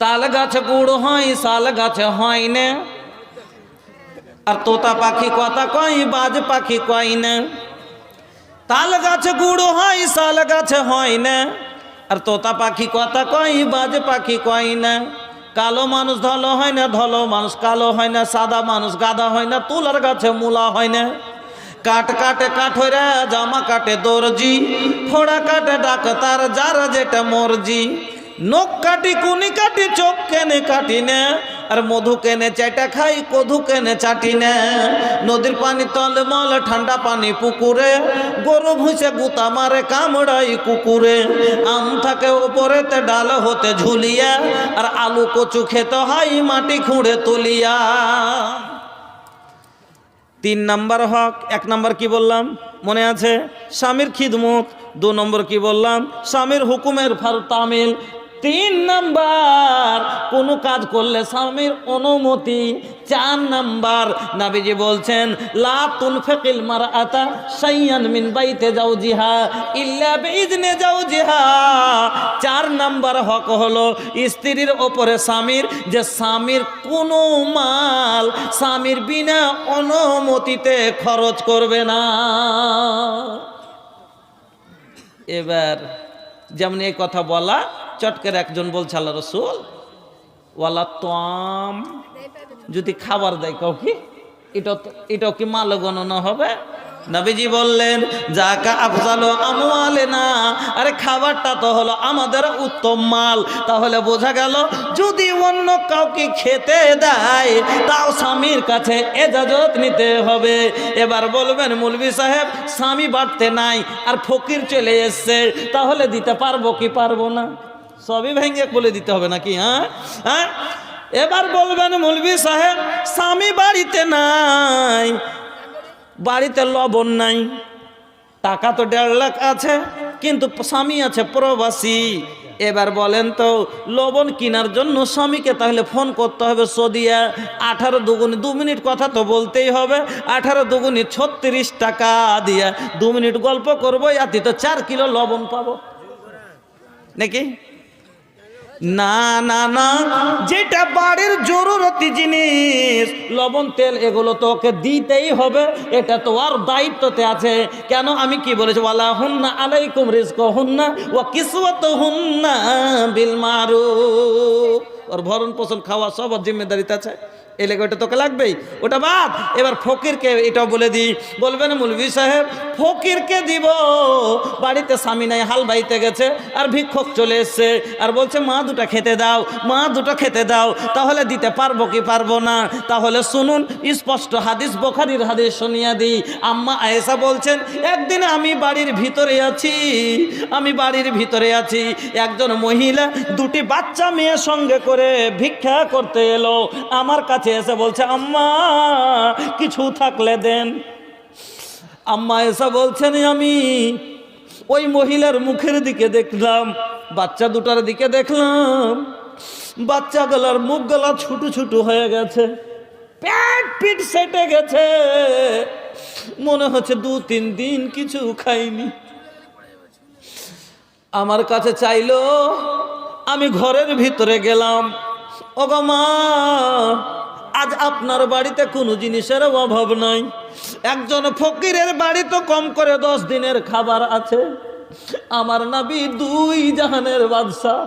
তাল গাছে গুড় হয়, শাল গাছে হয় না। আর তোতা পাখি কথা কই বাজ পাখি কই না। তাল গাছে গুড় হয়, শাল গাছে হয় না। আর তোতা পাখি কথা কই বাজ পাখি কই না। কালো মানুষ ধলো হয় না, ধলো মানুষ কালো হয় না। সাদা মানুষ গাদা হয় না, তুলার গাছে মূলা হয় না। কাট কাটে কাঠরে, জামা কাটে দর্জি, ফোড়া কাটে ডাক্তার যার যেটা মর্জি। নখ কাটি, কুনি কাটি, চোখ কেনে কাটি না। আর মধু কেনে, চাইটা খাই, কধু কেনে, চাটি না। নদীর পানি তলে মল, ঠান্ডা পানি পুকুরে। গরু ভুষে গুতা মারে কামড়াই কুকুরে। আম থাকে ওপরেতে, ডাল হতে ঝুলিয়া। আর আলু কচু খেতে হয়, মাটি খুঁড়ে তুলিয়া। তিন নাম্বার হক, এক নাম্বার কি বললাম? মনে আছে? স্বামীর খিদমত দু নম্বর কি বললাম? স্বামীর হুকুমের ফার তামিল। তিন নাম্বার, কোনো কাজ করলে স্বামীর অনুমতি। চার নাম্বার, নাবিজি বলছেন, লা তুনফিকিল মারআতা শাইয়ান মিন বাইতে জাওজিহা ইল্লা বিইজনে জাওজিহা চার নাম্বার হক হলো, স্ত্রীর ওপরে স্বামীর, যে স্বামীর কোনো মাল স্বামীর বিনা অনুমতিতে খরচ করবে না। এবার যেমন এই কথা বলা চটকের একজন বলছে, আল্লাহ রসুল, ওয়ালা তোয়াম, যদি খাবার দেয় কাউকে এটা এটাও কি মাল গণনা হবে? নবীজি বললেন, যাকা আফজালো আমলে না আরে খাবারটা তো হলো আমাদের উত্তম মাল। তাহলে বোঝা গেল, যদি অন্য কাউকে খেতে দেয়, তাও স্বামীর কাছে এজাজত নিতে হবে। এবার বলবেন মুলবি সাহেব, স্বামী বাড়তে নাই, আর ফকির চলে এসছে, তাহলে দিতে পারব কি পারব না? সবই ভেঙে বলে দিতে হবে নাকি হ্যাঁ? হ্যাঁ? এবার বলবেন মুলবি সাহেব, স্বামী বাড়িতে নাই, বাড়িতে লবণ নাই, টাকা তো দেড় লাখ আছে, কিন্তু স্বামী আছে প্রবাসী। এবার বলেন তো, লবণ কেনার জন্য স্বামীকে তাহলে ফোন করতে হবে সদিয়া, আঠারো দুগুনি দু মিনিট কথা তো বলতেই হবে, আঠারো দুগুনি ছত্রিশ টাকা দিয়া, দু মিনিট গল্প করব ইয়াতি তো চার কিলো লবণ পাবো। নাকি? না না না। যেটা বাড়ির জরুরতি জিনিস, লবণ, তেল, এগুলো তো ওকে দিতেই হবে। এটা তো আর দায়িত্বতে আছে। কেন? আমি কি বলেছি? ওয়ালা হুন্না আলাইকুম রিজক হুন্না ও কিসওয়াত হুন্না বিল মারু ওর ভরণ পোষণ খাওয়া সব জিম্মেদারিতে আছে। এই লেগে ওটা তোকে লাগবেই? ওটা বাদ, এবার ফকিরকে এটাও বলে দিই। বলবেন মুলবি সাহেব, ফকিরকে দিব, বাড়িতে স্বামী নাই, হাল বাইতে গেছে, আর ভিক্ষক চলে এসছে। আর বলছে, মা দুটা খেতে দাও, মা দুটো খেতে দাও, তাহলে দিতে পারব কি পারব না? তাহলে শুনুন, স্পষ্ট হাদিস, বোখারির হাদিস শুনিয়া দিই। আম্মা আয়েশা বলছেন, একদিন আমি বাড়ির ভিতরে আছি, আমি বাড়ির ভিতরে আছি, একজন মহিলা দুটি বাচ্চা মেয়ে সঙ্গে করে ভিক্ষা করতে এলো। আমার কাছে এসে বলছে, আম্মা, কিছু থাকলে দেন। আম্মা এসে বলছেন আমি ওই মহিলার মুখের দিকে দেখলাম, বাচ্চা দুটার দিকে দেখলাম। বাচ্চা গলার মুখ গলা ছুটু ছুটু হয়ে গেছে, পেট পিট সেটে গেছে। মনে হচ্ছে দু তিন দিন কিছু খাইনি। আমার কাছে চাইলো, আমি ঘরের ভিতরে গেলাম। ও গো মা আজ আপনার বাড়িতে কোনো জিনিসের অভাব নাই। একজন ফকিরের বাড়ি তো কম করে দশ দিনের খাবার আছে। আমার নাবি দুই জাহানের বাদশাহ।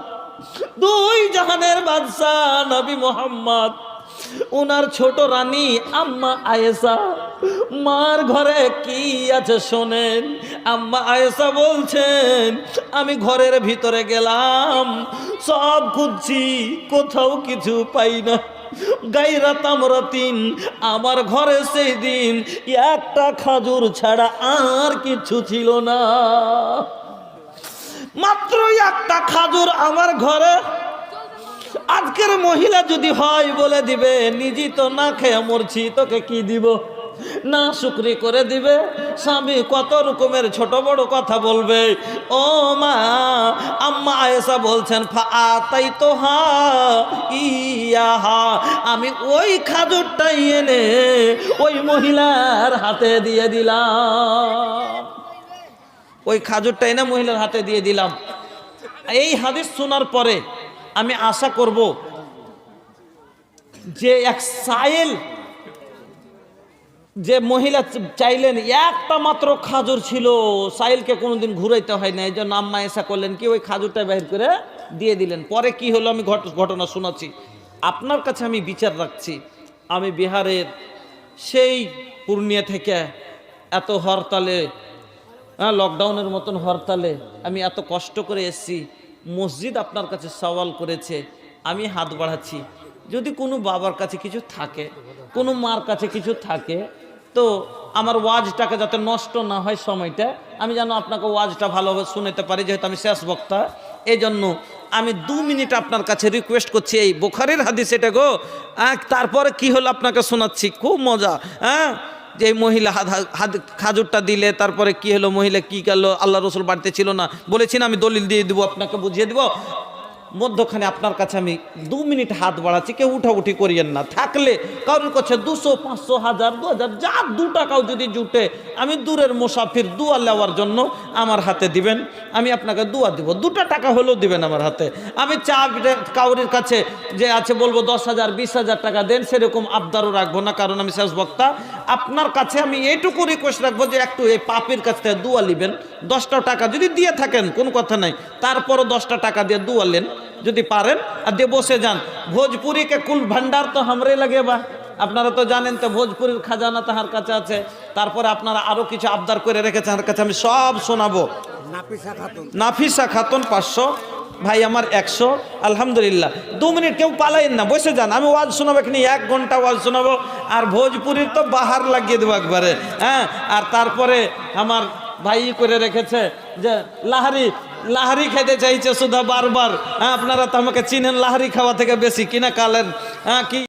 দুই জাহানের বাদশাহ নবী মোহাম্মদ। ওনার ছোট রানী আম্মা আয়েশা। মার ঘরে কি আছে শোনেন? আম্মা আয়েশা বলছেন, আমি ঘরের ভিতরে গেলাম, সব খুঁজছি, কোথাও কিছু পাই না। গাইরা তামরাতিন আমার ঘরে সেই দিন একটা খাজুর ছাড়া আর কিছু ছিল না। মাত্র একটা খাজুর আমার ঘরে। আজকের মহিলা যদি হয় বলে দিবে, নিজে তো না খেয়ে মরছি, তোকে কি দিব? না শুক্রি করে দিবে। স্বামী কত রকমের ছোট বড় কথা বলবে। ও মা, আম্মা আয়েশা বলছেন তাই তো হা ইয়া হা। আমি ওই খাজুরটাই এনে ওই মহিলার হাতে দিয়ে দিলাম। ওই খাজুরটা এনে মহিলার হাতে দিয়ে দিলাম। এই হাদিস শোনার পরে আমি আশা করব যে এক সাইল যে মহিলা চাইলেন, একটা মাত্র খাজুর ছিল সাইলকে কোনোদিন ঘুরাইতে হয় না এই জন্য আম্মা এসা করলেন, কি ওই খাজুরটা বের করে দিয়ে দিলেন। পরে কি হলো, আমি ঘট- ঘটনা শোনাচ্ছি। আপনার কাছে আমি বিচার রাখছি, আমি বিহারের সেই পূর্ণিয়া থেকে এত হরতালে হ্যাঁ লকডাউনের মতন হরতালে আমি এত কষ্ট করে এসেছি, মসজিদ আপনার কাছে সওয়াল করেছে, আমি হাত বাড়াচ্ছি। যদি কোনো বাবার কাছে কিছু থাকে, কোনো মার কাছে কিছু থাকে, তো আমার ওয়াজটাকে যাতে নষ্ট না হয় সময়টা, আমি যেন আপনাকে ওয়াজটা ভালোভাবে শুনেতে পারি, যেহেতু আমি শেষ বক্তা। এই জন্য আমি দু মিনিট আপনার কাছে রিকোয়েস্ট করছি, এই বোখারের হাদিস এটা গো তারপরে কি হলো আপনাকে শোনাচ্ছি, খুব মজা হ্যাঁ যে মহিলা হাত খাজুরটা দিলে, তারপরে কি হলো, মহিলা কি গেল, আল্লাহ রসুল বাড়িতে ছিল না বলেছি না আমি দলিল দিয়ে দিব, আপনাকে বুঝিয়ে দিব। মধ্যখানে আপনার কাছে আমি দু মিনিট হাত বাড়াচ্ছি, কেউ উঠাউঠি করিয়েন না। থাকলে কারোর কাছে দুশো, পাঁচশো, হাজার, দু হাজার, যা দু টাকাও যদি জুটে, আমি দূরের মুসাফির দুয়া নেওয়ার জন্য আমার হাতে দিবেন, আমি আপনাকে দুয়া দিব। দুটো টাকা হলেও দিবেন আমার হাতে। আমি চা কাউরির কাছে যে আছে বলব দশ হাজার, বিশ হাজার টাকা দেন, সেরকম আবদারও রাখব না, কারণ আমি শেষ বক্তা। আপনার কাছে আমি এইটুকু রিকোয়েস্ট রাখব যে একটু এই পাপের কাছ থেকে দুয়া নিবেন দশটা টাকা যদি দিয়ে থাকেন, কোনো কথা নাই। তারপরও দশটা টাকা দিয়ে দুয়া নেন। যদি পারেন আর দিয়ে বসে যান। ভোজপুরিকে কুল ভান্ডার তো হামরে লাগে বা। আপনারা তো জানেন তো ভোজপুরির খাজানা তাহার কাছে আছে। তারপরে আপনারা আরও কিছু আবদার করে রেখেছেন আমার কাছে আমি সব শোনাবো। নাফিসা খাতুন। পাঁচশো ভাই আমার একশো আলহামদুলিল্লাহ। দু মিনিট কেউ পালাইন না বসে যান আমি ওয়াজ শোনাবো এখানে এক ঘণ্টা ওয়াজ শোনাবো। আর ভোজপুরির তো বাহার লাগিয়ে দেবো একবারে হ্যাঁ? আর তারপরে আমার ভাই করে রেখেছে যে, লাহারি লাহারি খেতে চাইছে শুধু বারবার। হ্যাঁ আপনারা তো আমাকে চিনেন, লাহারি খাওয়া থেকে বেশি, কিনা কালেন হ্যাঁ কি